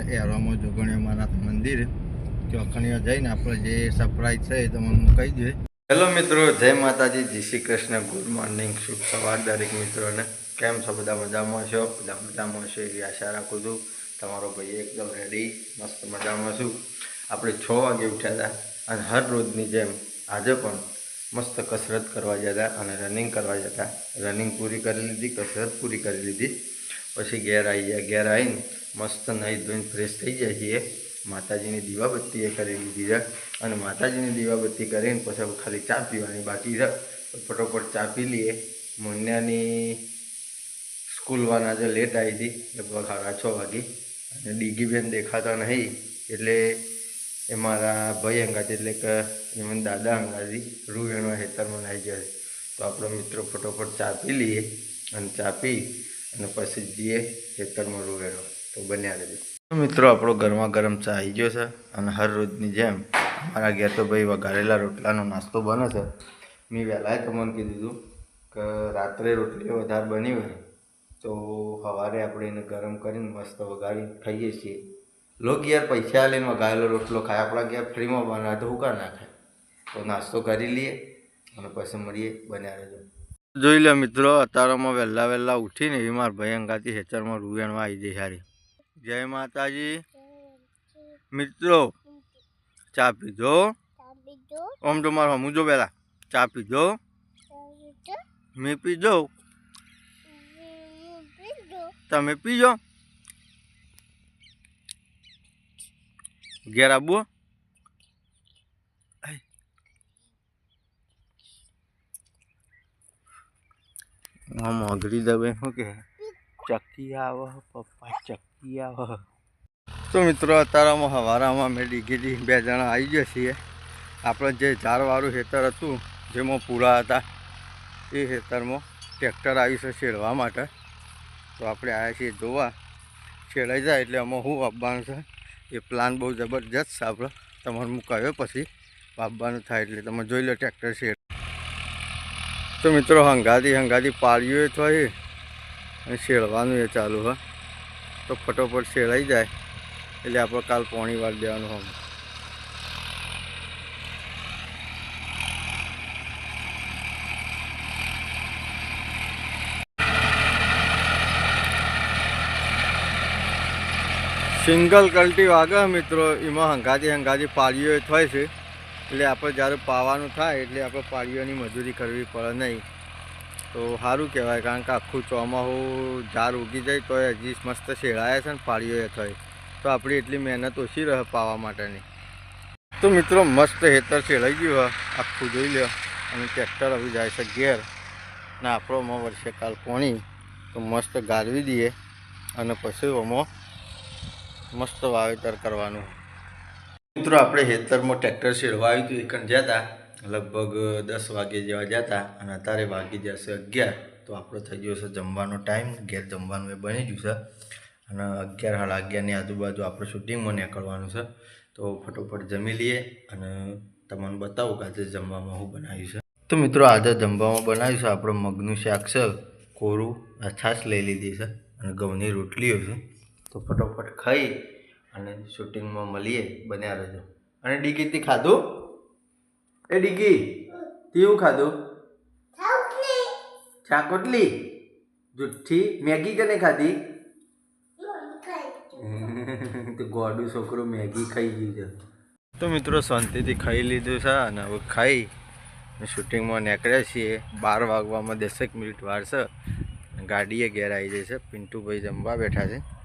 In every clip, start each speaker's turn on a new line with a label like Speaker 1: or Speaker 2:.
Speaker 1: એરોમાં જોગણીયા માના મંદિર. ચોકણીઓ જઈને આપણે જે સરપ્રાઈઝ છે એ તમને કહી દઈએ હેલો મિત્રો, જય માતાજી, જય શ્રી કૃષ્ણ. ગુડ મોર્નિંગ શુભ સવાર દરેક મિત્રોને. કેમ છો? બધા મજામાં છો? બધા મજામાં છો એવી આશા રાખું છું. તમારો ભાઈ એકદમ રેડી મસ્ત મજામાં છું. આપણે છ વાગે ઉઠ્યા હતા અને હર રોજની જેમ આજે પણ મસ્ત કસરત કરવા જતા અને રનિંગ કરવા જતા રનિંગ પૂરી કરી લીધી, કસરત પૂરી કરી લીધી. પછી ઘેર આવી ગયા ઘેર આવીને મસ્ત નહીં ધોઈને ફ્રેશ થઈ જાય છીએ માતાજીની દીવાબત્તી એ કરી લીધી છે. અને માતાજીની દીવાબત્તી કરીને પછી ખાલી ચા પીવાની બાકી છે. ફટોફટ ચા પી લઈએ. મુન્યાની સ્કૂલવાન આજે લેટ આવી હતી, લગભગ સાડા છ વાગે. અને ડીગીબેન દેખાતા નહીં. એટલે એ મારા ભાઈ અંગાતી એટલે કે એમને દાદા અંગાતી રૂ એનો હેતરમાં આવી જાય તો આપણો મિત્રો ફટોફટ ચા પી લઈએ. અને ચા પી અને પછી જઈએ ખેતરમાં રૂ એનો તો બન્યા રહેજો મિત્રો, આપણો ગરમા ગરમ ચા આવી ગયો છે અને હર રોજની જેમ અમારા ઘેર તો ભાઈ વઘારેલા રોટલાનો નાસ્તો બને છે. મેં વહેલાએ તમને કીધું કે રાત્રે રોટલી વધારે બની હોય, તો સવારે આપણે એને ગરમ કરીને મસ્ત વઘારીને ખાઈએ છીએ. લોક યાર પૈસા લઈને વઘારેલો રોટલો ખાય, આપણા ઘેર ફ્રીમાં બનાવે તો હું ના ખાય? તો નાસ્તો કરી લઈએ અને પછી મળીએ, બન્યા રહેજો. જોઈ લો મિત્રો અત્યારમાં વહેલા વહેલા ઉઠીને એ મારા ભાઈ હેચરમાં રૂવેણમાં આવી જઈ સારી જય માતાજી. મિત્રો, ચા પીજો ઓમ તો મારો હમું પહેલાં ચા પીજો મેં પીજો તમે પીજો? ઘેર આબુ હા મોગરી દવે શું કે ચક્કી આવ પપ્પા ચક્કી આવ તો મિત્રો અત્યારમાં હવારામાં મેં ડીગીડી બે જણા આવી ગયા છીએ આપણે જે ઝાડવાળું ખેતર હતું જેમાં પૂરા હતા એ ખેતરમાં ટ્રેક્ટર આવ્યું છે છેડવા માટે તો આપણે આવ્યા છીએ જોવા છેડાઈ જાય એટલે આમાં શું આપવાનું છે એ પ્લાન બહુ જબરજસ્ત છે આપણો તમારે મુકાવ્યો પછી આપવાનું થાય એટલે તમે જોઈ લો ટ્રેક્ટર શેડ તો મિત્રો હંગાથી હંગાથી પાળીઓ થઈ અને શેળવાનું એ ચાલુ, હા. તો ફટોફટ શેડાઈ જાય. એટલે આપણે કાલ પોણી વાર દેવાનું હોય સિંગલ કલ્ટી વાગે મિત્રો. એમાં હંગાથી હંગાથી પાળીઓ થાય છે. એટલે આપણે જ્યારે પાવાનું થાય એટલે આપણે પાળીઓની મજૂરી કરવી પડે નહીં. તો સારું કહેવાય, કારણ કે આખું ચોમાહું ઝાડ ઉગી જાય તો હજી મસ્ત શેળાયા છે ને પાળીઓએ થઈ. તો આપણી એટલી મહેનત ઓછી રહે પાવા માટેની. તો મિત્રો, મસ્ત હેતર શેળાઈ ગયું હોય આખું જોઈ લો અને ટ્રેક્ટર હવે જાય છે ઘેર. ને આપણોમાં વર્ષે કાલ પોણી. તો મસ્ત ગાળવી દઈએ. અને પછી ઓમાં મસ્ત વાવેતર કરવાનું. મિત્રો, આપણે હેતરમાં ટ્રેક્ટર શેડવા આવ્યું હતું, એકણ જતા લગભગ દસ વાગે જેવા જતા અને અત્યારે વાગી જશે અગિયાર. તો આપણો થઈ ગયો છે જમવાનો ટાઈમ. ઘેર જમવાનું એ બની ગયું છે. અને અગિયાર સાડા અગિયારની આજુબાજુ આપણે શૂટિંગમાં નીકળવાનું છે. તો ફટોફટ જમી લઈએ અને તમને બતાવું કે આજે જમવામાં હું બનાવ્યું છે. તો મિત્રો, આજે જમવામાં બનાવ્યું છે આપણે મગનું શાક છે, કોરું છાશ લઈ લીધી છે અને ઘઉંની રોટલીઓ છે. તો ફટોફટ ખાઈ અને શૂટિંગમાં મળીએ બન્યા રહેજો. અને ડીગીથી ખાધું? એ ડીગી તેવું ખાધું? ચાકોટલી. જુઠ્ઠી મેગી કને ખાધી? તો ગોડું છોકરો મેગી ખાઈ ગયું છે. તો મિત્રો શાંતિથી ખાઈ લીધું છે અને હવે ખાઈ શૂટિંગમાં નીકળ્યા છીએ. બાર વાગવામાં દસેક મિનિટ વાર છે. ગાડીએ ઘેર આવી જાય છે. પિન્ટુભાઈ જમવા બેઠા છે.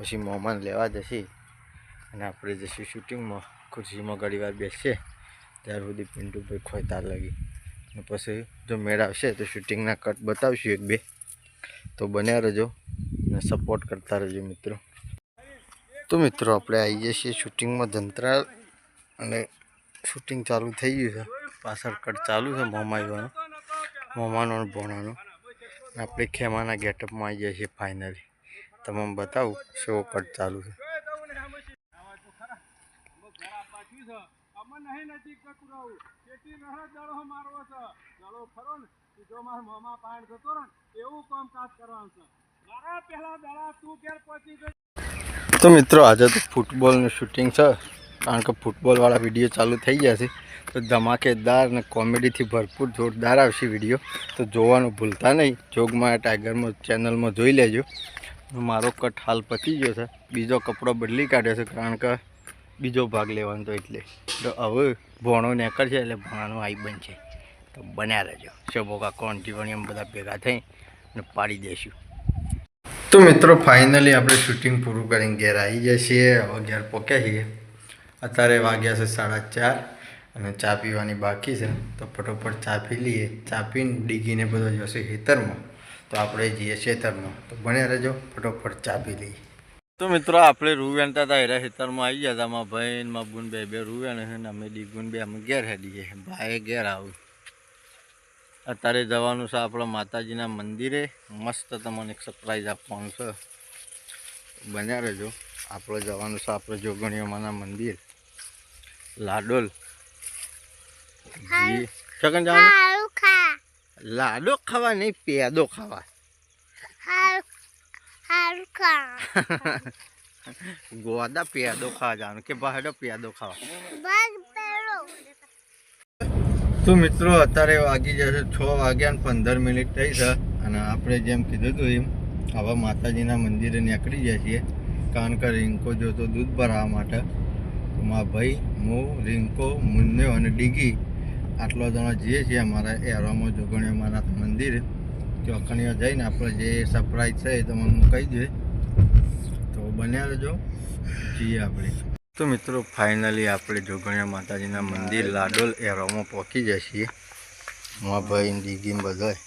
Speaker 1: પછી મહેમાન લેવા જશે અને આપણે જઈશું શૂટિંગમાં. ખુરશીમાં ઘણી વાર બેસીએ ત્યાર સુધી પિન્ટુભાઈ ખોયતા લાગી. અને પછી જો મેળ આવશે તો શૂટિંગના કટ બતાવશું એક બે. તો બન્યા રહેજો અને સપોર્ટ કરતા રહેજો મિત્રો. તો મિત્રો આપણે આવી જઈએ છીએ શૂટિંગમાં જંત્રાલ અને શૂટિંગ ચાલુ થઈ ગયું છે. પાછળ કટ ચાલુ છે મોમાઈવાનો મોમાનો અને ભોણાનો. આપણે ખેમાના ગેટઅપમાં આવી જઈએ છીએ ફાઇનલી તમને બતાવું શો કટ ચાલુ છે.
Speaker 2: તો
Speaker 1: મિત્રો, આજે તો ફૂટબોલનું શૂટિંગ છે, કારણ કે ફૂટબોલવાળા વીડિયો ચાલુ થઈ ગયા છે. તો ધમાકેદાર અને કોમેડીથી ભરપૂર જોરદાર આવશે વીડિયો. તો જોવાનું ભૂલતા નહીં. જોગમાં ટાઈગરમાં ચેનલમાં જોઈ લેજો. મારો કટ હાલ પતી ગયો છે. બીજો કપડો બદલી કાઢ્યો છે કારણ કે બીજો ભાગ લેવાનો તો એટલે. તો હવે ભોણો છે એટલે ભોણાનો આઈ બનશે. તો બન્યા રહેજો. શોભોકા કોણ જીવણી એમ બધા ભેગા થઈ અને પાડી દઈશું તો મિત્રો ફાઇનલી આપણે શૂટિંગ પૂરું કરીને ઘેર આવી જઈએ હવે ઘેર પહોંચ્યા છીએ અત્યારે વાગ્યા છે સાડા ચાર અને ચા પીવાની બાકી છે. તો ફટોફટ ચા પી લઈએ. ચા પીને ડીગીને બધો જશે ખેતરમાં. તો આપણે જઈએ ખેતરમાં તો બને રહેજો ફટોફટ ચાપી લઈએ. તો મિત્રો આપણે રૂવેણતા હતા એરા ખેતરમાં આવી ગયા હતા. મારા ભાઈ ને મારા બુન બે બે રૂવેણ છે ને અમે ડીગુન બે અમે ઘેર હેડીએ ભાઈ ઘેર આવું. અત્યારે જવાનું છે આપણા માતાજીના મંદિરે. મસ્ત તમને એક સરપ્રાઈઝ આપવાનું છે. બન્યા રહેજો. આપણે જવાનું છે આપણે જોગણીઓમાંના મંદિર. લાડોલ. જી. શકન જવાનું? લાડો ખાવા નહીં પેદો ખાવા.
Speaker 3: હારું હારું
Speaker 1: ગોદા પેદો ખાવા જવાનું કે બહાડો પેદો ખાવા. તો મિત્રો અત્યારે વાગી જશે છ વાગ્યા ને પંદર મિનિટ થઈ છે અને આપણે જેમ કીધું હતું એમ આવા માતાજીના મંદિરે નીકળી જાય છીએ. કારણ કે રિંકો જોતો દૂધ ભરાવા માટે. તો મારા ભાઈ હું રિંકો મુન્યો અને ડીગી આટલો જણા જઈએ છીએ અમારા એરોમાં જોગણીઓ માના મંદિર. ચોકણીઓ જઈને આપણે જે સરપ્રાઈઝ છે એ તમને હું કહી દઈએ તો બન્યા રહેજો. જઈએ આપણે. તો મિત્રો ફાઇનલી આપણે જોગણીયા માતાજીના મંદિર લાડોલ એરોમાં પહોંચી જઈએ છીએ. મારા ભાઈ દીગીમ બધાય.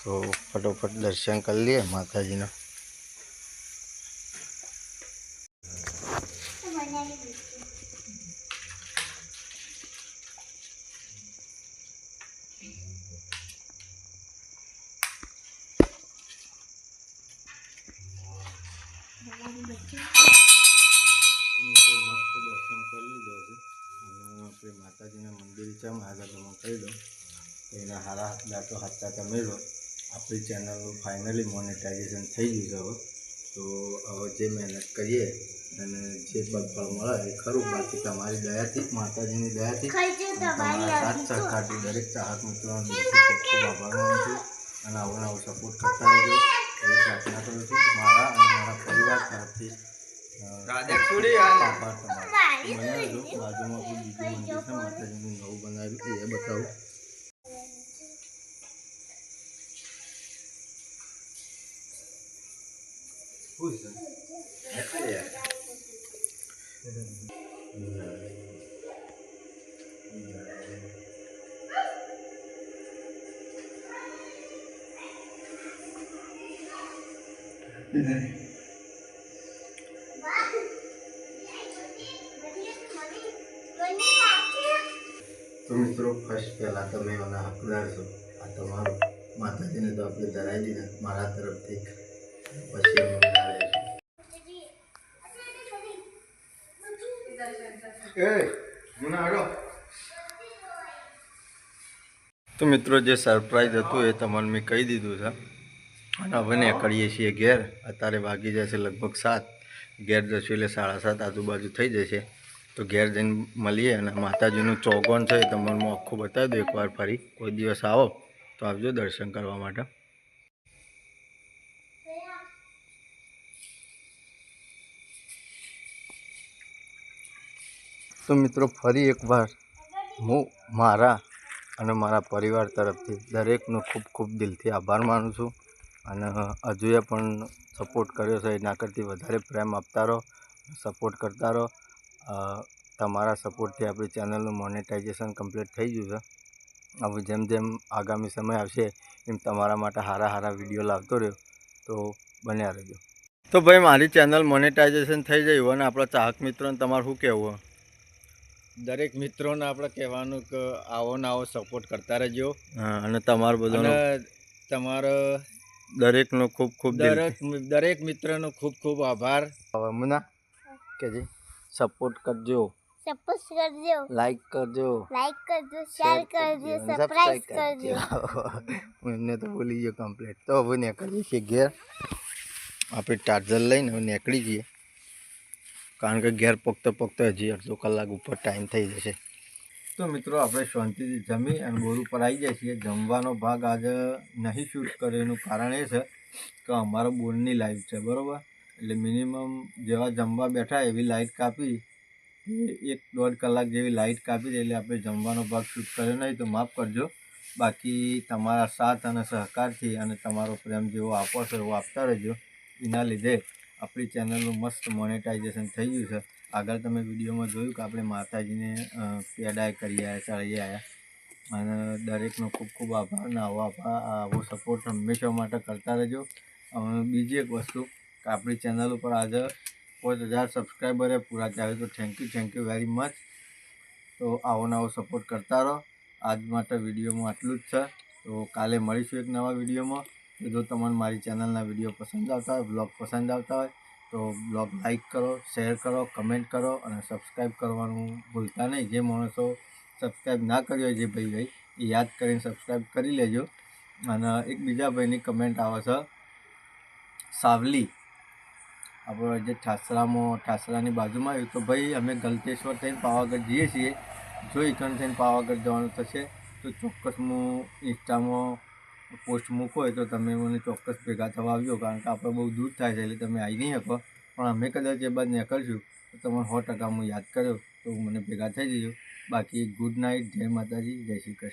Speaker 1: તો ફટોફટ દર્શન કરી લઈએ માતાજીના મિત્રો મસ્ત દર્શન કરી લીધો છે અને આપણે છે આગળ તમે કહી દો તો એના હારા હાથ દાંતો હાથતા તમે લો આપણી ચેનલનું ફાઇનલી મોનેટાઇઝેશન થઈ ગયું છે હવે. તો હવે જે મહેનત કરીએ અને જે ફળ મળે એ ખરું. બાકી તમારી દયાથી માતાજીની દયાથી
Speaker 3: તમારી
Speaker 1: સાથ સહકારથી દરેક ચાહક મિત્રોનો ખૂબ આભાર માનું છું. અને આવો નવો સપોર્ટ કરતા રહેજો. એવી પ્રાર્થના કરું છું મારા અને મારા પરિવાર તરફથી અ, આભાર તમારો બનાવ્યો છો બાજુમાં કોઈ બીજું મંદિર છે માતાજીનું નવું બનાવ્યું એ બતાવું શું ફર્સ્ટ પહેલાં તમે મને હકદાર છો. આ તમારું માતાજીને તો આપણે ધરાવી દીધા મારા તરફથી. પછી અમે તો મિત્રો જે સરપ્રાઈઝ હતું એ તમને મેં કહી દીધું છે. અને હવે નીકળીએ છીએ ઘેર. અત્યારે વાગી જશે લગભગ સાત. ઘેર જશું એટલે સાડા સાત આજુબાજુ થઈ જશે. તો ઘેર જઈને મળીએ અને માતાજીનું ચોગણ છે એ તમને હું આખું બતાવી દઉં. એકવાર ફરી કોઈ દિવસ આવો તો આવજો દર્શન કરવા માટે. તો મિત્રો ફરી એકવાર હું, મારા અને મારા પરિવાર તરફથી દરેકનો ખૂબ ખૂબ દિલથી આભાર માનું છું અને હજુએ પણ સપોર્ટ કર્યો છે. એના કરતી વધારે પ્રેમ આપતા રહો સપોર્ટ કરતા રહો. તમારા સપોર્ટથી આપણી ચેનલનું મોનેટાઇઝેશન કમ્પ્લીટ થઈ ગયું છે. હવે જેમ જેમ આગામી સમય આવશે એમ તમારા માટે સારા સારા વીડિયો લાવતો રહ્યો. તો બન્યા રહેજો. તો ભાઈ મારી ચેનલ મોનેટાઇઝેશન થઈ ગયું અને આપણા ચાહક મિત્રોને તમારે શું કહેવું?
Speaker 4: દરેક મિત્રોને આપણે કહેવાનું કે આવો ને આવો સપોર્ટ કરતા રહેજો.
Speaker 1: અને તમારો
Speaker 4: બધો તમારો
Speaker 1: દરેકનો ખૂબ ખૂબ
Speaker 4: દરેક દરેક મિત્રનો ખૂબ ખૂબ આભાર.
Speaker 1: હવે મુના કે જી સપોર્ટ કરજો.
Speaker 3: સપોર્ટ કરજો.
Speaker 1: લાઈક કરજો.
Speaker 3: લાઈક કરજો શેર કરજો સબસ્ક્રાઇબ કરજો.
Speaker 1: એમને તો ભૂલી ગયો કમ્પ્લીટ તો હવે નીકળીએ છીએ ઘેર. આપણે ચાર્જર લઈને હવે નીકળી જઈએ. કારણ કે ઘેર પગતો પગતો હજી અડધો કલાક ઉપર ટાઈમ થઈ જશે. તો મિત્રો આપણે શાંતિથી જમી અને બોર ઉપર આવી જાય છીએ. જમવાનો ભાગ આજે નહીં શૂટ કર્યો એનું કારણ એ છે કે અમારો બોરની લાઈફ છે બરાબર? એટલે મિનિમમ જેવા જમવા બેઠા એવી લાઈટ કાપી એક દોઢ કલાક જેવી લાઇટ કાપી દે એટલે આપણે જમવાનો ભાગ શૂટ કર્યો નહીં તો માફ કરજો. બાકી તમારા સાથ અને સહકારથી અને તમારો પ્રેમ જેવો આપો છો એવો આપતા રહેજો. એના લીધે આપણી ચેનલનું મસ્ત મોનેટાઇઝેશન થઈ ગયું છે. આગળ તમે વિડીયોમાં જોયું કે આપણે માતાજીને પેડાય કરી આવ્યા ચડી આવ્યા અને દરેકનો ખૂબ ખૂબ આભાર ને આવો આભાર. આવો સપોર્ટ હંમેશા માટે કરતા રહેજો. બીજી એક વસ્તુ આપણી ચેનલ ઉપર આજે પાંચ હજાર સબસ્ક્રાઈબરે પૂરા થયા તો thank you thank you very much તો આવો નવો સપોર્ટ કરતા રહો. આજ માટે વિડીયોમાં આટલું જ છે. તો કાલે મળીશું એક નવા વિડીયોમાં. જો તમને મારી ચેનલના વીડિયો પસંદ આવતા હોય બ્લોગ પસંદ આવતા હોય, તો બ્લોગ લાઇક કરો શેર કરો કમેન્ટ કરો અને સબસ્ક્રાઈબ કરવાનું ભૂલતા નહીં. જે માણસો સબસ્ક્રાઈબ ના કર્યો હોય, જે ભાઈ ભાઈ એ યાદ કરીને સબસ્ક્રાઈબ કરી લેજો. અને એક બીજા ભાઈની કમેન્ટ આવે છે, સાવલી. આપણે જે ઠાસરામાં ઠાસરાની બાજુમાં આવ્યું તો ભાઈ અમે ગલતેશ્વર થઈને પાવાગઢ જઈએ છીએ. જો ઇકન થઈને પાવાગઢ જવાનું થશે, તો ચોક્કસ હું ઇન્સ્ટામાં પોસ્ટ મૂકો તો તમે મને ચોક્કસ ભેગા થવા આવજો, કારણ કે આપણે બહુ દૂર થાય છે એટલે તમે આવી નહીં શકો. પણ અમે કદાચ એ બાદ નીકળશું, તો તમને સો ટકા હું યાદ કર્યો, તો મને ભેગા થઈ જજો. બાકી ગુડ નાઇટ, જય માતાજી, જય શ્રી કૃષ્ણ.